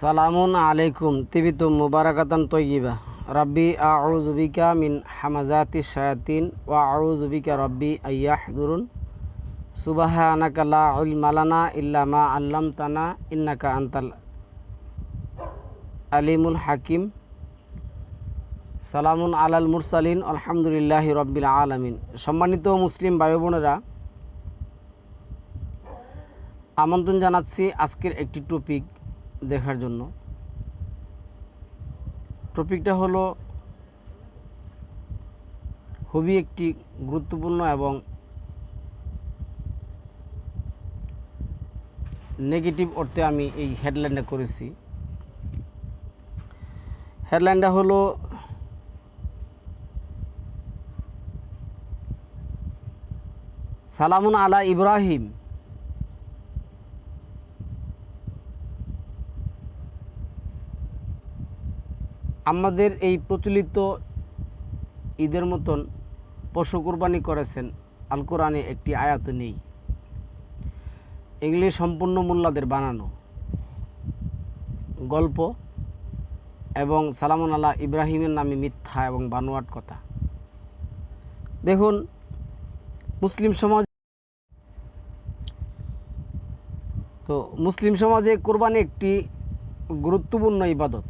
সালামুন আলাইকুম তিবিতুম মুবারাকাতান তৈয়িবা। রাব্বি আউযু বিকা মিন হামাজাতি শায়াতিন, ওয়া আউযু বিকা রাব্বি আইয়াহদুরুন। সুবহানাকা লা ইলমা লানা ইল্লা মা আল্লামতানা, ইন্নাকা আনতাল আলিমুল হাকিম। সালামুন আলাল মুরসালিন, আলহামদুলিল্লাহি রব্বিল আলামিন। সম্মানিত মুসলিম ভাই বোনেরা আমন্ত্রণ জানাচ্ছি আজকের একটি টপিক দেখার জন্য। টপিকটা হলো খুবই একটি গুরুত্বপূর্ণ এবং নেগেটিভ অর্থে আমি এই হেডলাইনটা করেছি। হেডলাইনটা হলো সালামুন আলা ইব্রাহিম। আমাদের এই প্রচলিত ঈদের মতন পশু কোরবানি করেছেন, আল কোরআনে একটি আয়াত নেই। এগুলি সম্পূর্ণ মোল্লাদের বানানো। গল্প এবং সালামুন আল্লাহ ইব্রাহিমের নামে মিথ্যা এবং বানোয়াট কথা। দেখুন, মুসলিম সমাজ তো মুসলিম সমাজে কোরবানি একটি গুরুত্বপূর্ণ ইবাদত।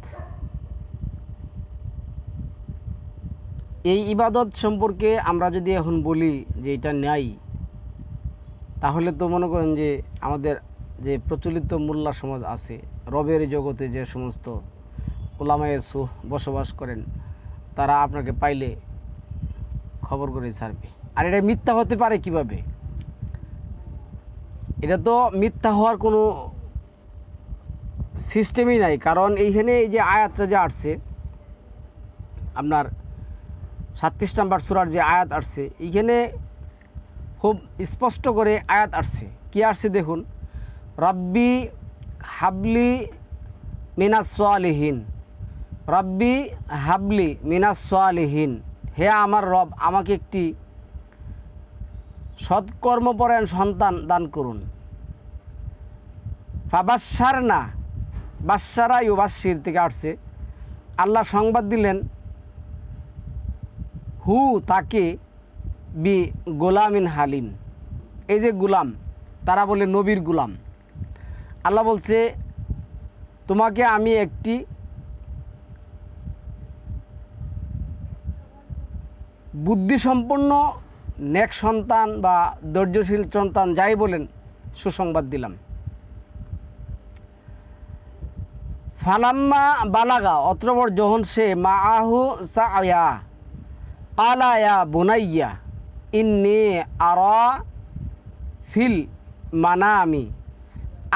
এই ইবাদত সম্পর্কে আমরা যদি এখন বলি যে এটা ন্যায়, তাহলে তো মনে করেন যে আমাদের যে প্রচলিত মোল্লা সমাজ আছে, রবের জগতে যে সমস্ত ওলামায়ে সুহ বসবাস করেন, তারা আপনাকে পাইলে খবর করে ছাড়বে। আর এটা মিথ্যা হতে পারে কীভাবে? এটা তো মিথ্যা হওয়ার কোনো সিস্টেমই নাই, কারণ এইখানে এই যে আয়াতটা যে আসছে, আপনার সাতত্রিশ নাম্বার সুরার যে আয়াত আসছে এইখানে খুব স্পষ্ট করে আয়াত আসছে। কি আসছে দেখুন? রব্বি হাবলি মিনাস সোয়ালিহীন রব্বি হাবলি মিনাস সোয়ালিহীন হে আমার রব, আমাকে একটি সৎকর্মপরায়ণ সন্তান দান করুন। ফাবাসার না বাসারা ইউবাসির থেকে আসছে। আল্লাহ সংবাদ দিলেন হু তাকে বি গোলামিন হালিম। এই যে গুলাম, তারা বলে নবীর গুলাম। আল্লাহ বলছে, তোমাকে আমি একটি বুদ্ধিসম্পন্ন, নেক সন্তান বা ধৈর্যশীল সন্তান যাই বলেন, সুসংবাদ দিলাম। ফালাম্মা বালাগা, অত্রবর যখন সে মা আহু সায়া আলায়া বুনাইয়া ইন্নি আর ফিল মানা মানামি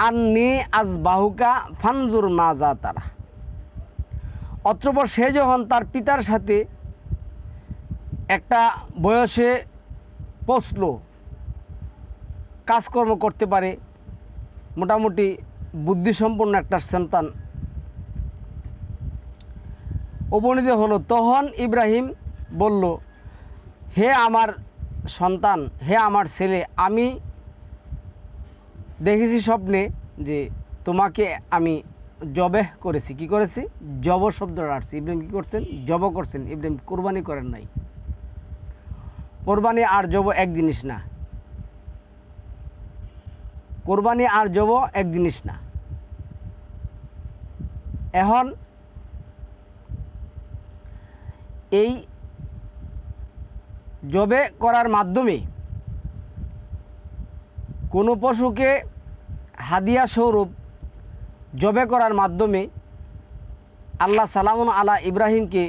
আন্নি আজ বাহুকা ফানজুর মাজা তারা অত্রপর সে যখন তার পিতার সাথে একটা বয়সে পৌঁছল কাজকর্ম করতে পারে, মোটামুটি বুদ্ধিসম্পন্ন একটা সন্তান উপনীত হলো, তখন ইব্রাহিম বলল, হে আমার সন্তান, হে আমার ছেলে, আমি দেখেছি স্বপ্নে যে তোমাকে আমি জবে করেছি। কি করেছি? জব শব্দটা আসছে ইব্রাহিম কী করছেন? জব করছেন। ইব্রাহিম কোরবানি করেন নাই। কোরবানি আর জব এক জিনিস না। কোরবানি আর জব এক জিনিস না। এখন এই জবে করার মাধ্যমে কোনো পশুকে হাদিয়া স্বরূপ জবে করার মাধ্যমে আল্লাহ সালামুন আলা ইব্রাহিমকে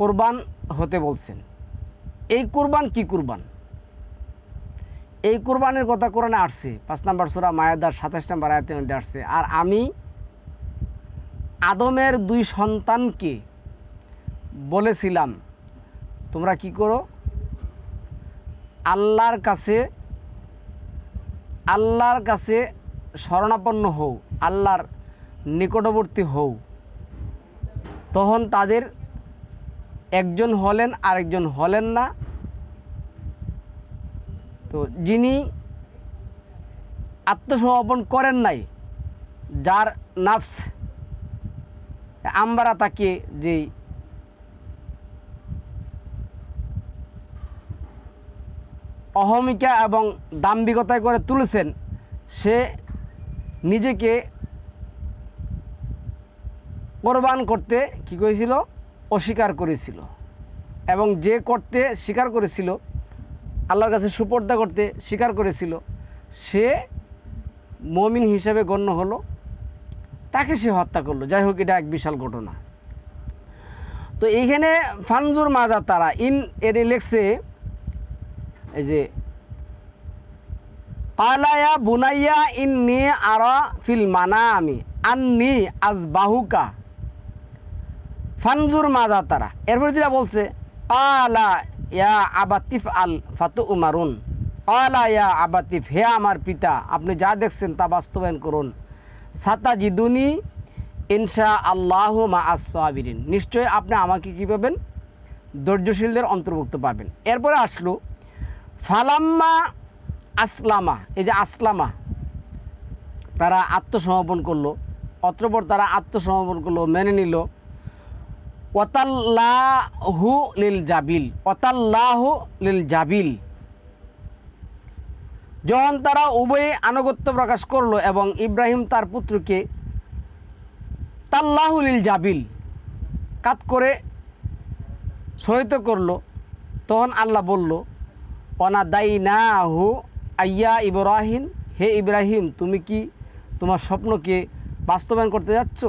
কোরবান হতে বলছেন। এই কোরবান কি কোরবান? এই কোরবানের কথা কোরআনে আসছে। পাঁচ নম্বর সুরা মায়াদার সাতাশ নম্বর আয়াতের মধ্যে আসছে, আর আমি আদমের দুই সন্তানকে বলেছিলাম তোমরা কি করো? আল্লাহর কাছে আল্লাহর কাছে শরণাপন্ন হও, আল্লাহর নিকটবর্তী হও। তখন তাদের একজন হলেন, আরেকজন হলেন না। তো যিনি আত্মসমর্পণ করেন নাই, যার নাফস আম্বারা তাকে যেই অহমিকা এবং দাম্ভিকতায় করে তুলেছেন, সে নিজেকে কোরবান করতে কি করেছিল? অস্বীকার করেছিল। এবং যে করতে স্বীকার করেছিল, আল্লাহর কাছে সুপর্দা করতে স্বীকার করেছিল, সে মমিন হিসাবে গণ্য হলো। তাকে সে হত্যা করল। যাই হোক, এটা এক বিশাল ঘটনা। তো এইখানে ফানজুর মাজা তারা, ইন এর লেখছে এই যে কালায়া বুনাইয়া ইন ইন্নি আরা ফিল মানা আমি আন্নি আজ বাহুকা ফানজুর মাজা তারা এরপরে যেটা বলছে আলা ইয়া আবাতিফ আল ফাতু উমারুন আলা ইয়া আবাতিফ, হে আমার পিতা, আপনি যা দেখছেন তা বাস্তবায়ন করুন। সাতা জিদুনি ইনশা আল্লাহ মা আসাবিরিন নিশ্চয়ই আপনি আমাকে কী পাবেন? ধৈর্যশীলদের অন্তর্ভুক্ত পাবেন। এরপরে আসলো ফালাম্মা আসলামা, এই যে আসলামা, তারা আত্মসমর্পণ করল। অত্রপর তারা আত্মসমর্পণ করল, মেনে নিল। ওতাল্লাহু লিল জাবিল ওতাল্লাহু লিল জাবিল। যখন তারা উভয়ে আনুগত্য প্রকাশ করল এবং ইব্রাহিম তার পুত্রকে তাল্লাহুলিল জাবিল, কাত করে সহিত করল, তখন আল্লাহ বলল অনা দাই না হু আইয়া ইব্রাহিম, হে ইব্রাহিম, তুমি কি তোমার স্বপ্নকে বাস্তবায়ন করতে যাচ্ছ?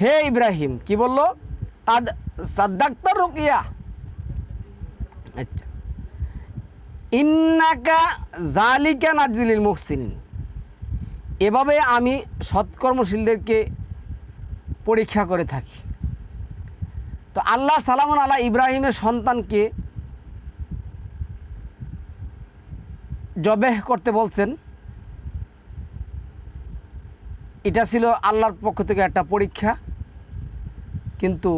হে ইব্রাহিম, কি বলল? কাদ সাদ্দাক্তার রুকিয়া। আচ্ছা। ইন্নাকা জালিকা নাজিলিল মুহসিন। এভাবে আমি সৎকর্মশীলদেরকে পরীক্ষা করে থাকি। তো আল্লাহ সালামন আল্লাহ ইব্রাহিমের সন্তানকে জবেহ করতে বলছেন। এটা ছিল আল্লাহর পক্ষ থেকে একটা পরীক্ষা। কিন্তু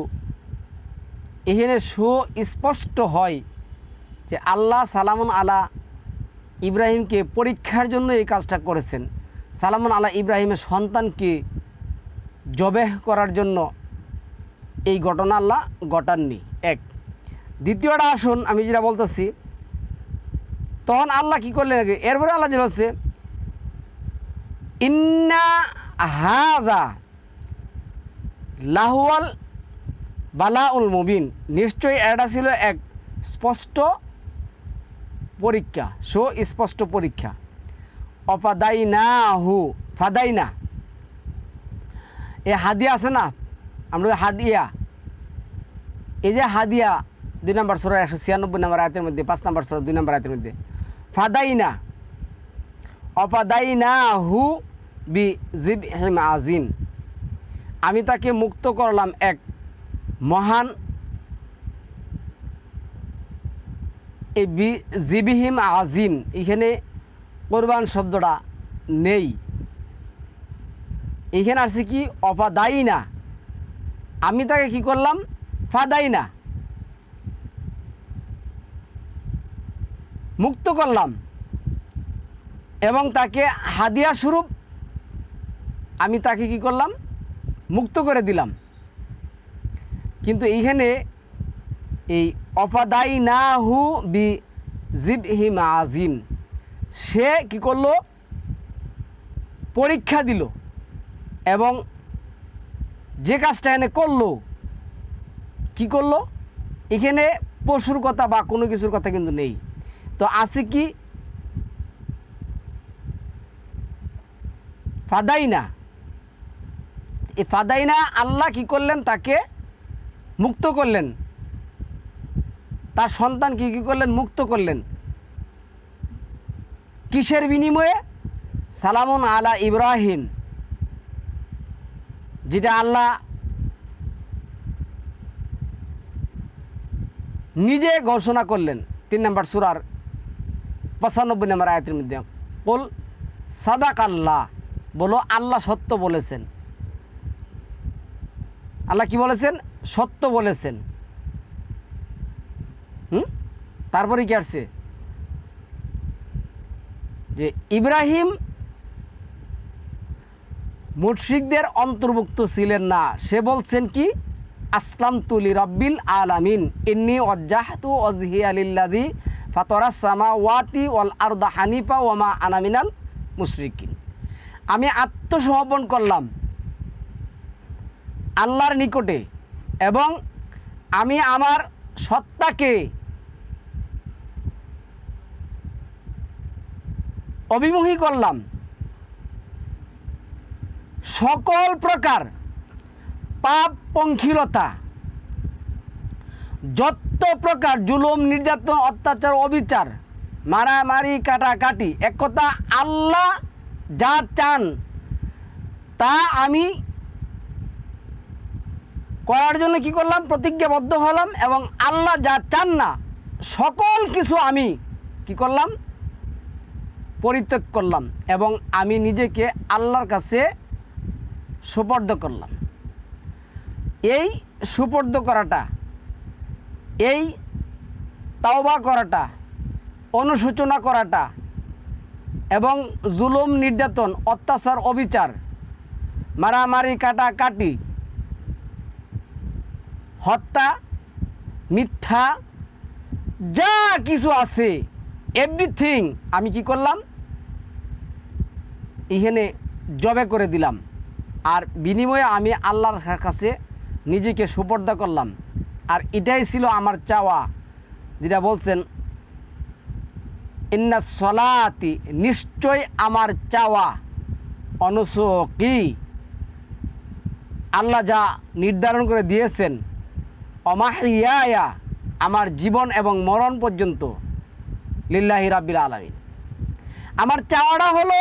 এখানে সুস্পষ্ট হয় যে আল্লাহ সালামুন আলা ইব্রাহিমকে পরীক্ষার জন্য এই কাজটা করেছেন। সালামুন আলা ইব্রাহিমের সন্তানকে জবেহ করার জন্য এই ঘটনা আল্লাহ ঘটাননি। এক। দ্বিতীয়টা আসুন, আমি যেটা বলতেছি, তখন আল্লাহ কি করলেন এরপরে আল্লাহ যেটা হচ্ছে ইন্না হাদা লাহুয়াল বালাউল মুবিন। নিশ্চয়ই এটা ছিল এক স্পষ্ট পরীক্ষা সো স্পষ্ট পরীক্ষা। অপাদাইনা হু ফাদাই না এ হাদি আছে না? আমরা হাদিয়া, এই যে হাদিয়া, দুই নম্বর সর একশো ছিয়ানব্বই নম্বর আয়তের মধ্যে, পাঁচ নম্বর সর, দুই নম্বর আয়তের মধ্যে, ফাদাইনা অপাদাইনা হু বি জিব হিম আজিম, আমি তাকে মুক্ত করলাম এক মহান, এই বি জিবিহিম আজিম, এখানে কোরবান শব্দটা নেই, এখানে আছে কি? অপাদায়ী না আমি তাকে কি করলাম? ফাদাই না মুক্ত করলাম। এবং তাকে হাদিয়া স্বরূপ আমি তাকে কি করলাম? মুক্ত করে দিলাম। কিন্তু এইখানে এই অপাদাই না হু বি জিব হিম আজিম সে কি করল? পরীক্ষা দিল এবং যে কাজটা এনে করল, কি করল? এখানে পশুর কথা বা কোনো কিছুর কথা কিন্তু নেই। তো আছে কি? ফাদাইনা। এই ফাদাইনা আল্লাহ কি করলেন? তাকে মুক্ত করলেন। তার সন্তান কি কি করলেন? মুক্ত করলেন। কিসের বিনিময়ে? সালামুন আলা ইব্রাহিম। যেটা আল্লাহ নিজে ঘোষণা করলেন, তিন নম্বর সুরার পঁচানব্বই নম্বর আয়াতের মধ্যে। বল সাদাক আল্লাহ বলো আল্লাহ সত্য বলেছেন। আল্লাহ কি বলেছেন? সত্য বলেছেন। হুম? তারপরে কি আসছে? যে ইব্রাহিম মুশরিকদের অন্তর্ভুক্ত ছিলেন না। সে বলছেন কি আসলাম তুলি রব্বিল আলামিন, ইন্নি অজ্জাহাতু অজহি আলিল্লাদি ফাতরা সামা ওয়াতি ওয়াল আরদা হানিফা ওয়ামা আনামিনাল মুশরিকিন। আমি আত্মসমর্পণ করলাম আল্লাহর নিকটে এবং আমি আমার সত্তাকে অভিমুখী করলাম। সকল প্রকার পাপ পঙ্খিলতা, যত প্রকার জুলুম, নির্যাতন, অত্যাচার, অবিচার, মারামারি, কাটাকাটি, এক কথা আল্লাহ যা চান তা আমি করার জন্য কি করলাম? প্রতিজ্ঞাবদ্ধ হলাম এবং আল্লাহ যা চান না, সকল কিছু আমি কি করলাম? পরিত্যাগ করলাম এবং আমি নিজেকে আল্লাহর কাছে সুপর্দ করলাম। এই সুপর্দ করাটা, এই তাওবা করাটা, অনুশোচনা করাটা এবং জুলুম নির্যাতন, অত্যাচার, অবিচার, মারামারি, কাটাকাটি, হত্যা, মিথ্যা, যা কিছু আছে এভরিথিং আমি কি করলাম? এখানে জবে করে দিলাম। আর বিনিময়ে আমি আল্লাহর কাছে নিজেকে সুপর্দা করলাম। আর এটাই ছিল আমার চাওয়া, যেটা বলছেন, ইন্না সলাতি নিশ্চয় আমার চাওয়া অনুসকি। আল্লাহ যা নির্ধারণ করে দিয়েছেন অমাহিয়া আমার জীবন এবং মরণ পর্যন্ত লিল্লাহি রাব্বিল আলামিন। আমার চাওয়াটা হলো,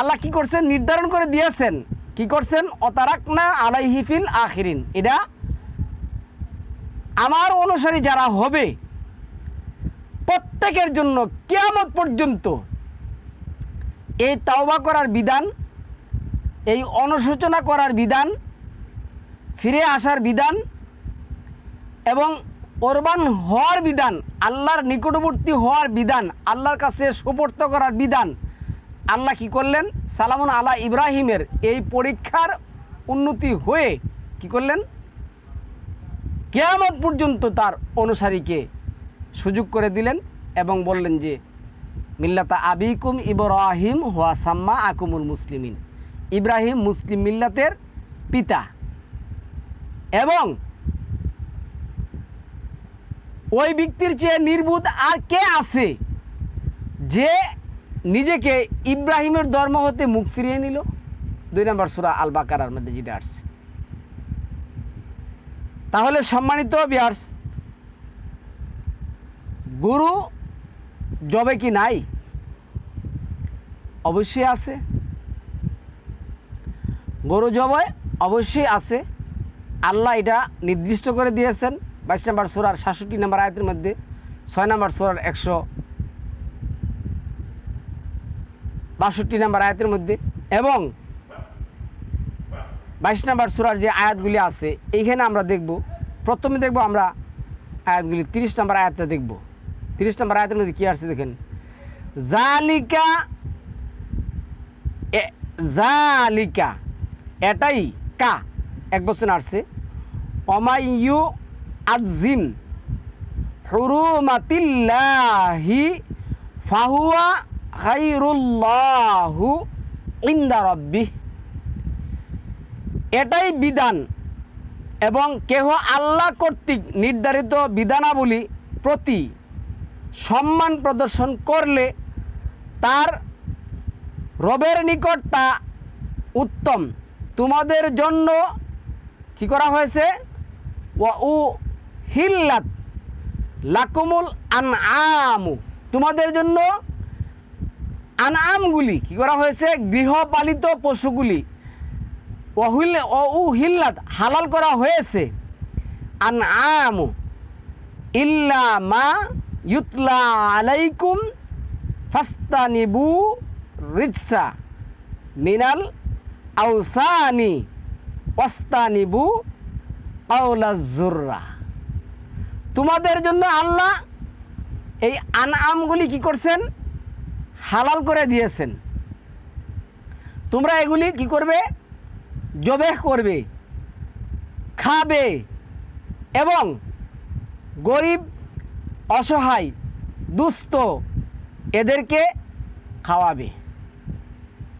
আল্লাহ কি করছেন? নির্ধারণ করে দিয়েছেন কি করছেন? অতারাকনা আলাই হিফিল আখিরিন। এটা আমার অনুসারী যারা হবে, প্রত্যেকের জন্য কেয়ামত পর্যন্ত এই তাওবা করার বিধান, এই অনুশোচনা করার বিধান, ফিরে আসার বিধান এবং কোরবান হওয়ার বিধান, আল্লাহর নিকটবর্তী হওয়ার বিধান, আল্লাহর কাছে সুপর্ত করার বিধান আল্লাহ কি করলেন? সালামুন আলা ইব্রাহিমের এই পরীক্ষার উন্নতি হয়ে কি করলেন? কেয়ামত পর্যন্ত তার অনুসারীকে সুযোগ করে দিলেন এবং বললেন যে, মিল্লাতা আবিকুম ইব্রাহিম হোয়া সাম্মা আকুমুল মুসলিমিন। ইব্রাহিম মুসলিম মিল্লাতের পিতা। এবং ওই ব্যক্তির চেয়ে নির্বুধ আর কে আছে যে নিজেকে ইব্রাহিমের ধর্ম হতে মুখ ফিরিয়ে নিল। দুই নম্বর সুরা আল বাকারার মধ্যে যেটা আসছে। তাহলে সম্মানিত বিয়ার্স গুরু জবে কি নাই? অবশ্যই আছে। গরু জবে অবশ্যই আছে। আল্লাহ এটা নির্দিষ্ট করে দিয়েছেন। বাইশ নম্বর সোরার সাতষট্টি নম্বর আয়তের মধ্যে, ছয় নম্বর সোরার একশো বাষট্টি নাম্বার আয়াতের মধ্যে এবং বাইশ নাম্বার সুরার যে আয়াতগুলি আছে, এইখানে আমরা দেখব, প্রথমে দেখব আমরা আয়াতগুলি, তিরিশ নাম্বার আয়াতটা দেখব। তিরিশ নাম্বার আয়াতের মধ্যে কী আসছে দেখেন? জালিকা জালিকা, এটাই কা, এক বছর আসছে। অমাইয়ু আজিম হুরুমাতিল্লাহি, ফাহুয়া খাইরুল্লাহু ইন্দা রব্বি। এটাই বিধান এবং কেহ আল্লাহ কর্তৃক নির্ধারিত বিধানাবলী প্রতি সম্মান প্রদর্শন করলে তার রবের নিকট তা উত্তম। তোমাদের জন্য কি করা হয়েছে? ও হিল্লাত লাকুমুল আন আমু তোমাদের জন্য আনআমগুলি কি করা হয়েছে? গৃহপালিত পশুগুলি। অহিল উ হিল্লাত হালাল করা হয়েছে। আন আমু ইল্লা মা ইউতলা আলাইকুম ফাস্তানিবু রিজসা মিনাল আউসানি ওয়াস্তানিবু আউলাজুররা তোমাদের জন্য আল্লাহ এই আনআমগুলি কি করছেন? হালাল করে দিয়েছেন। তোমরা এগুলি কি করবে? জবেহ করবে, খাবে এবং গরিব, অসহায়, দুস্থ এদেরকে খাওয়াবে।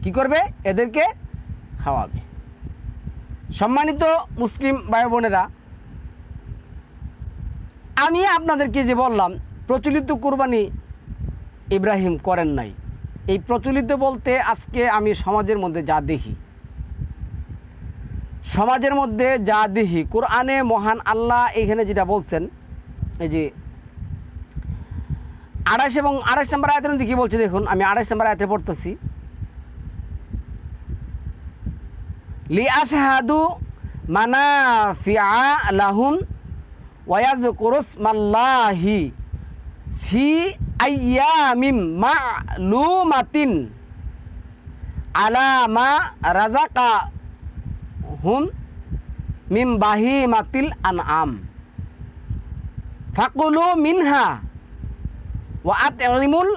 কি করবে? এদেরকে খাওয়াবে। সম্মানিত মুসলিম ভাই বোনেরা আমি আপনাদেরকে যে বললাম, প্রচলিত কুরবানি ইব্রাহিম করেন নাই। এই প্রচলিত বলতে আজকে আমি সমাজের মধ্যে যা দেখি, সমাজের মধ্যে যা দেখি, কোরআনে মহান আল্লাহ এখানে যেটা বলছেন, এই যে আড়াইশ এবং আড়াইশ নম্বর আয়তের মধ্যে কী বলছে দেখুন, আমি আড়াইশ নম্বর আয়তে পড়তেছি। মানা ফিয়া লাহুম ওয়াজ কোরস মাল্লাহি ফি আইয়ামিম মা'লুমাতিন আলা মা রাজাকা হুম মিম বাহি মাতিল আন আম ফাকুলু মিনহা ওয়া আতইমুল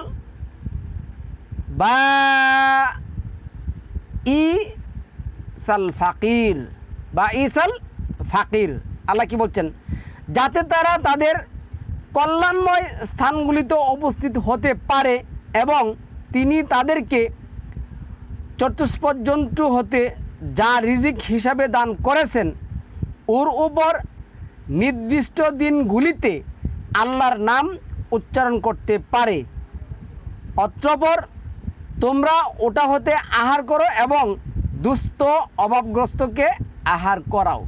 বা ই সাল ফাকির। বা ইসাল ফাকির। আল্লাহ কি বলছেন? যাতে তারা তাদের কল্যাণময় স্থানগুলিতে উপস্থিত হতে পারে এবং তিনি তাদেরকে চতুষ্পদ হতে যা রিজিক হিসাবে দান করেছেন। ওর উপর নির্দিষ্ট দিনগুলিতে আল্লাহর নাম উচ্চারণ করতে পারে। অত্রপর তোমরা ওটা হতে আহার করো এবং দুস্থ, অভাবগ্রস্তকে আহার করাও।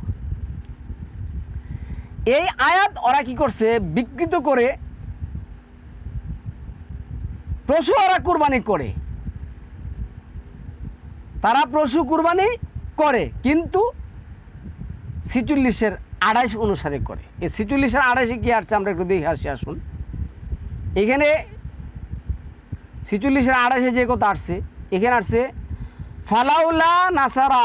এই আয়াত ওরা কি করছে? বিকৃত করে পশু ওরা কুরবানি করে। তারা পশু কুরবানি করে, কিন্তু ছিচল্লিশের আড়াইশ অনুসারে করে। এই ছিচল্লিশের আড়াইশে কি আসছে? আমরা একটু দেখে আসি, আসুন। এখানে ছিচল্লিশের আড়াইশে যে কথা আসছে, এখানে আসছে, ফালাউলা নাসারা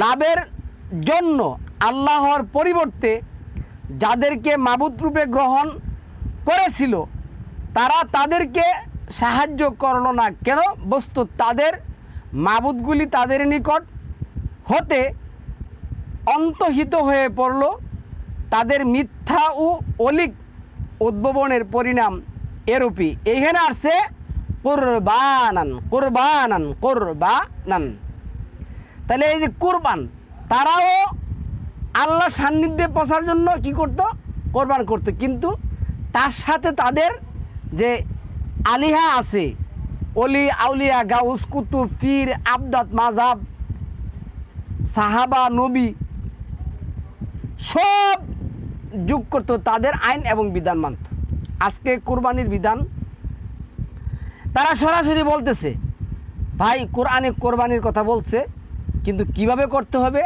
লাভের জন্য আল্লাহর পরিবর্তে যাদেরকে রূপে গ্রহণ করেছিল, তারা তাদেরকে সাহায্য করল না কেন? বস্তু তাদের মাবুদগুলি তাদের নিকট হতে অন্তহিত হয়ে পড়ল। তাদের মিথ্যা ও অলিক উদ্ভাবনের পরিণাম এরূপী এইখানে আসছে কুরবানান কুরবানান কুরবানান। তাহলে এই যে কোরবান, তারাও আল্লাহ সান্নিধ্যে পৌঁছার জন্য কি করত? কোরবান করতো। কিন্তু তার সাথে তাদের যে আলিহা আছে, অলি, আউলিয়া, গাউস, কুতুব, পীর, আবদাত মাজাব সাহাবা, নবী, সব যোগ করতো, তাদের আইন এবং বিধান মানত। আজকে কোরবানির বিধান, তারা সরাসরি বলতেছে, ভাই, কোরআনে কোরবানির কথা বলছে কিন্তু কীভাবে করতে হবে?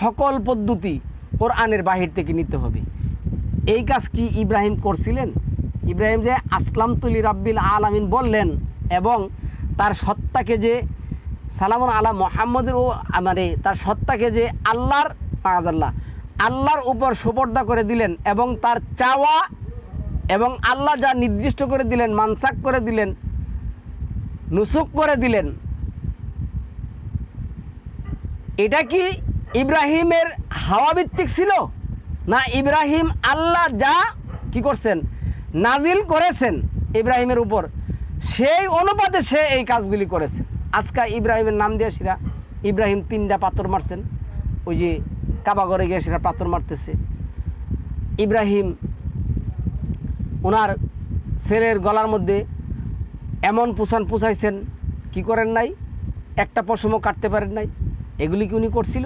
সকল পদ্ধতি কোরআনের বাহির থেকে নিতে হবে। এই কাজ কি ইব্রাহিম করছিলেন? ইব্রাহিম যে আসলাম তুলি রাব্বিল আলামিন বললেন এবং তার সত্তাকে যে সালামুন আলা মোহাম্মদের ও মানে তার সত্তাকে যে আল্লাহর আল্লাহ আল্লাহর উপর সুপর্দা করে দিলেন এবং তার চাওয়া এবং আল্লাহ যা নির্দিষ্ট করে দিলেন, মানসাক করে দিলেন, নুসুক করে দিলেন এটা কি ইব্রাহিমের হাওয়াভিত্তিক ছিল? না ইব্রাহিম আল্লাহ যা কি করছেন? নাজিল করেছেন ইব্রাহিমের উপর। সেই অনুপাতে সে এই কাজগুলি করেছে। আজকে ইব্রাহিমের নাম দিয়ে সেরা ইব্রাহিম তিনটা পাথর মারছেন। ওই যে কাবাগরে গিয়ে সেটা পাথর মারতেছে। ইব্রাহিম ওনার ছেলের গলার মধ্যে এমন পোষান পোষাইছেন। কি করেন নাই? একটা পশমও কাটতে পারেন নাই। এগুলি কি উনি করছিল?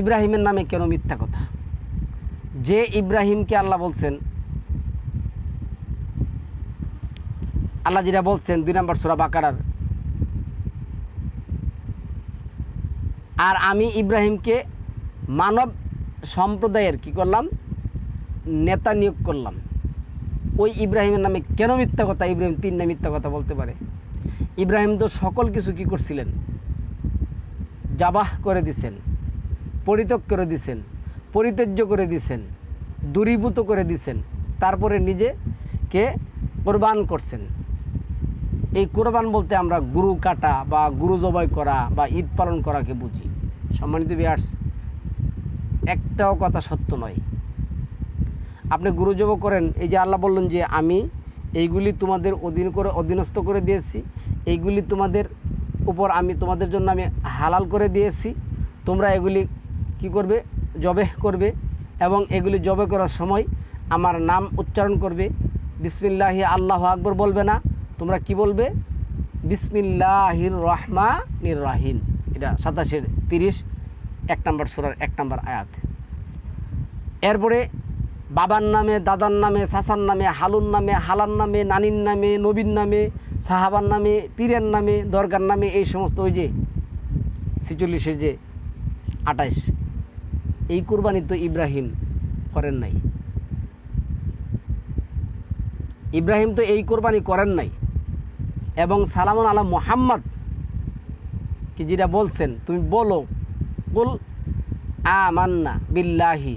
ইব্রাহিমের নামে কেন মিথ্যা কথা? যে ইব্রাহিমকে আল্লাহ বলছেন, আল্লাহ যেটা বলছেন, দুই নম্বর সুরা বাকারার, আর আমি ইব্রাহিমকে মানব সম্প্রদায়ের কি করলাম? নেতা নিয়োগ করলাম। ওই ইব্রাহিমের নামে কেন মিথ্যা কথা? ইব্রাহিম তিন না মিথ্যা কথা বলতে পারে। ইব্রাহিম তো সকল কিছু কি করছিলেন? জাবাহ করে দিছেন পরিত্যাগ করে দিছেন, পরিত্যাজ্য করে দিছেন, দূরীভূত করে দিছেন, তারপরে নিজেকে কোরবান করছেন। এই কোরবান বলতে আমরা গুরু কাটা বা গুরু জবাই করা বা ঈদ পালন করাকে বুঝি। সম্মানিত বিয়ার্স একটাও কথা সত্য নয়। আপনি গুরু জব করেন, এই যে আল্লাহ বললেন যে আমি এইগুলি তোমাদের অধীন করে, অধীনস্থ করে দিয়েছি, এইগুলি তোমাদের উপর আমি তোমাদের জন্য আমি হালাল করে দিয়েছি। তোমরা এগুলি কি করবে? জবে করবে এবং এগুলি জবে করার সময় আমার নাম উচ্চারণ করবে। বিসমিল্লাহি আল্লাহ আকবর বলবে না। তোমরা কি বলবে? বিসমিল্লাহির রহমা নির রাহিম। এটা সাতাশের তিরিশ, এক নম্বর সুরার এক নম্বর আয়াত। এরপরে বাবার নামে, দাদার নামে, চাচার নামে, হালুর নামে, হালার নামে, নানির নামে, নবীর নামে সাহাবার নামে, পীরের নামে, দরগার নামে এই সমস্ত ওই যে ছিচল্লিশের যে আটাইশ এই কুরবানি তো ইব্রাহিম করেন নাই। ইব্রাহিম তো এই কোরবানি করেন নাই। এবং সালামন আলা মোহাম্মদ, কি যেটা বলছেন, তুমি বলো, কুল আমান্না বিল্লাহি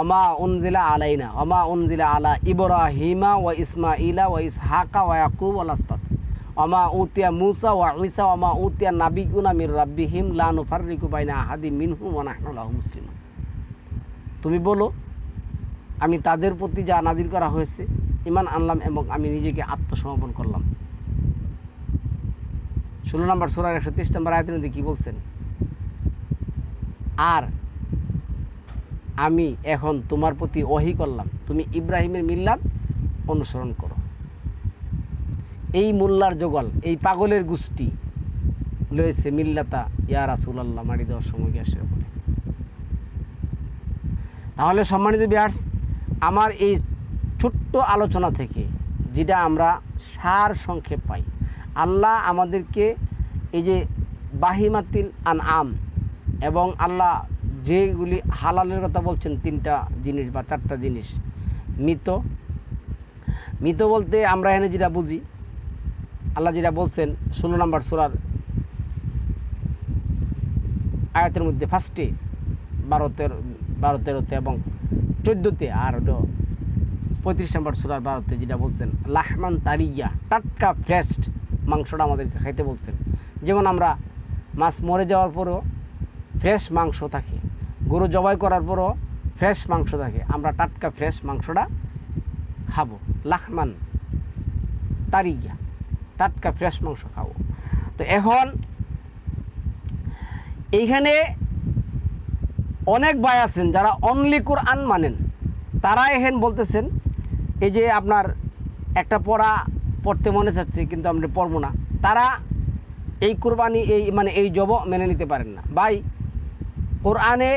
অমা উনজিলা আলাইনা অমা উনজিলা আলা ইব্রাহিমা ওয়া ইসমাইলা ওয়া ইসহাকা ওয়া ইয়াকুব ওয়া অমা উতিয়া মুসা ওয়া ঈসা অমা উতিয়া নাবিগুনা মির রাব্বিহিম লা নুফাররিকু বাইনা আহাদি মিনহুম ওয়া নাহনু লাহু মুসলিমুন তুমি বলো, আমি তাদের প্রতি যা নাজির করা হয়েছে, ইমান আনলাম এবং আমি নিজেকে আত্মসমর্পণ করলাম। ষোলো নম্বর সোলার একশো তেইশ নম্বর মধ্যে কী বলছেন? আর আমি এখন তোমার প্রতি ওহি করলাম, তুমি ইব্রাহিমের মিল্লাত অনুসরণ করো। এই মোল্লার জগল এই পাগলের গোষ্ঠী লয়েছে মিল্লাতা ইয়া রাসুলাল্লাহ, মারি দেওয়ার সময় গ্যাসের বলে তাহলে সম্মানিত বিহার্স আমার এই ছোট্ট আলোচনা থেকে যেটা আমরা সার সংক্ষেপ পাই, আল্লাহ আমাদেরকে এই যে বাহিমাতিল আন আম এবং আল্লাহ যেগুলি হালালের কথা বলছেন, তিনটা জিনিস বা চারটা জিনিস, মৃত। মৃত বলতে আমরা এনে যেটা বুঝি আল্লাহ যেটা বলছেন, ষোলো নম্বর সুরার আয়াতের মধ্যে ফার্স্টে, বারো তেরো, বারো তেরোতে এবং চোদ্দোতে আর পঁয়ত্রিশ নম্বর সুরার বারোতে যেটা বলছেন, লাহমান তারিয়া, টাটকা ফ্রেশড মাংসটা আমাদেরকে খাইতে বলছেন। যেমন আমরা মাছ মরে যাওয়ার পরও ফ্রেশ মাংস থাকে, গরু জবাই করার পরও ফ্রেশ মাংস থাকে, আমরা টাটকা ফ্রেশ মাংসটা খাব, লাহমান তারিয়া। টাটকা ফ্রেশ মাংস খাব। তো এখন এইখানে অনেক ভাই আছেন যারা অনলি কোরআন মানেন। তারা এখানে বলতেছেন, এই যে আপনার একটা পড়া পড়তে মনে চাচ্ছে, কিন্তু আমরা পড়ব না। তারা এই কোরবানি, এই মানে এই জব মেনে নিতে পারেন না। ভাই, কোরআনে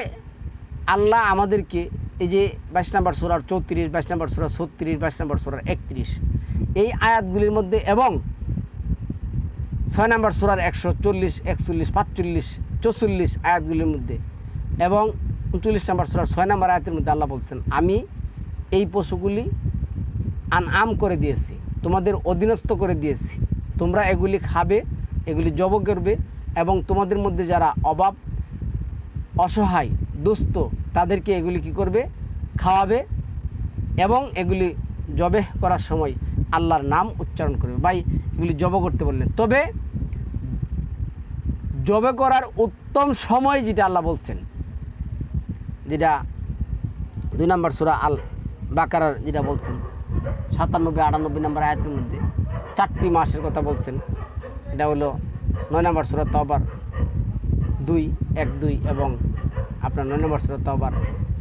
আল্লাহ আমাদেরকে এই যে বাইশ নাম্বার সোরার চৌত্রিশ, বাইশ নাম্বার সোরা ছত্রিশ, বাইশ নাম্বার সোরার একত্রিশ, এই আয়াতগুলির মধ্যে এবং ছয় নাম্বার সোরার একশো চল্লিশ, একচল্লিশ, পাঁচচল্লিশ, চৌচল্লিশ আয়াতগুলির মধ্যে এবং উনচল্লিশ নাম্বার সোরার ছয় নাম্বার আয়াতের মধ্যে আল্লাহ বলছেন, আমি এই পশুগুলি আন আম করে দিয়েছি, তোমাদের অধীনস্থ করে দিয়েছি। তোমরা এগুলি খাবে, এগুলি জব করবে এবং তোমাদের মধ্যে যারা অভাব, অসহায়, দুস্থ, তাদেরকে এগুলি কি করবে? খাওয়াবে এবং এগুলি জবে করার সময় আল্লাহর নাম উচ্চারণ করবে। ভাই, এগুলি জব করতে বললেন। তবে জবে করার উত্তম সময় যেটা আল্লাহ বলছেন, যেটা দুই নম্বর সুরা আল বাকারার যেটা বলছেন, সাতানব্বই, আটানব্বই নম্বর আয়াতের মধ্যে চারটি মাসের কথা বলছেন। এটা হলো নয় নম্বর সুরা তবার দুই, এক, দুই এবং আপনার নয় নম্বর সুরা তবার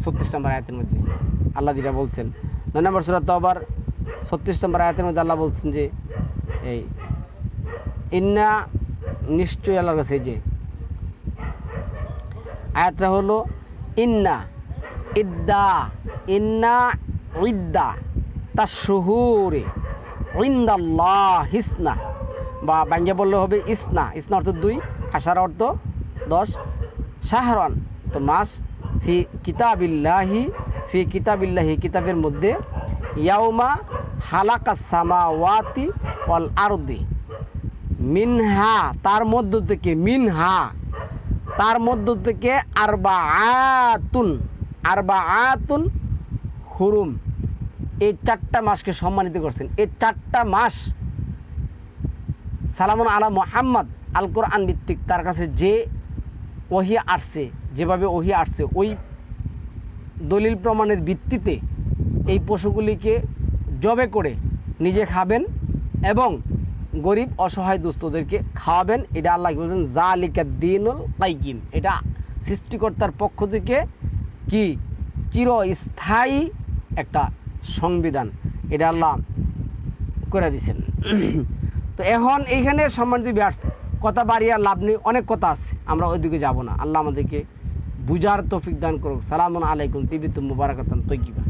ছত্রিশ নম্বর আয়াতের মধ্যে আল্লাহ যেটা বলছেন নয় নম্বর সুরা তবার ছত্রিশ নম্বর আয়াতের মধ্যে আল্লাহ বলছেন যে, এই, ইন্না নিশ্চয়ই আল্লাহর কাছে যে, আয়াতটা হলো, ইন্না ইদ্দা ইন্না ইদ্দা তা শহুরে ইন্দাল্লাহ হিসনা বা বাঙ্গে বললে হবে ইসনা ইসনা অর্থ দুই, আশার অর্থ দশ, শাহরান তো মাস, ফি কিতাবিল্লাহি ফি কিতাবিল্লাহি, কিতাবের মধ্যে, ইয়াউমা হালাকা সামাওয়াতি অল আরদি। মিনহা, তার মধ্য থেকে, মিনহা, তার মধ্য থেকে আরবা আতুন আরবা আতুন হুরুম। এই চারটা মাসকে সম্মানিত করছেন। এই চারটা মাস সালামুন আলা মোহাম্মদ আল কোরআন ভিত্তিক তার কাছে যে ওহি আসছে, যেভাবে ওহি আসছে, ওই দলিল প্রমাণের ভিত্তিতে এই পশুগুলিকে জবে করে নিজে খাবেন এবং গরিব অসহায় দুস্থদেরকে খাওয়াবেন। এটা আল্লাহ বলছেন? জালিকা দিনুল কাইকিম এটা সৃষ্টিকর্তার পক্ষ থেকে কি চিরস্থায়ী একটা সংবিধান। এটা আল্লাহ করে দিছেন তো এখন এইখানে সম্মানিত বিহার কথা বাড়িয়ে লাভ নেই, অনেক কথা আছে। আমরা ওইদিকে যাব না। আল্লাহ আমাদেরকে বুঝার তৌফিক দান করুক। সালামুন আলাইকুম তিবিতুম মুবারাকাতান তৈকিবা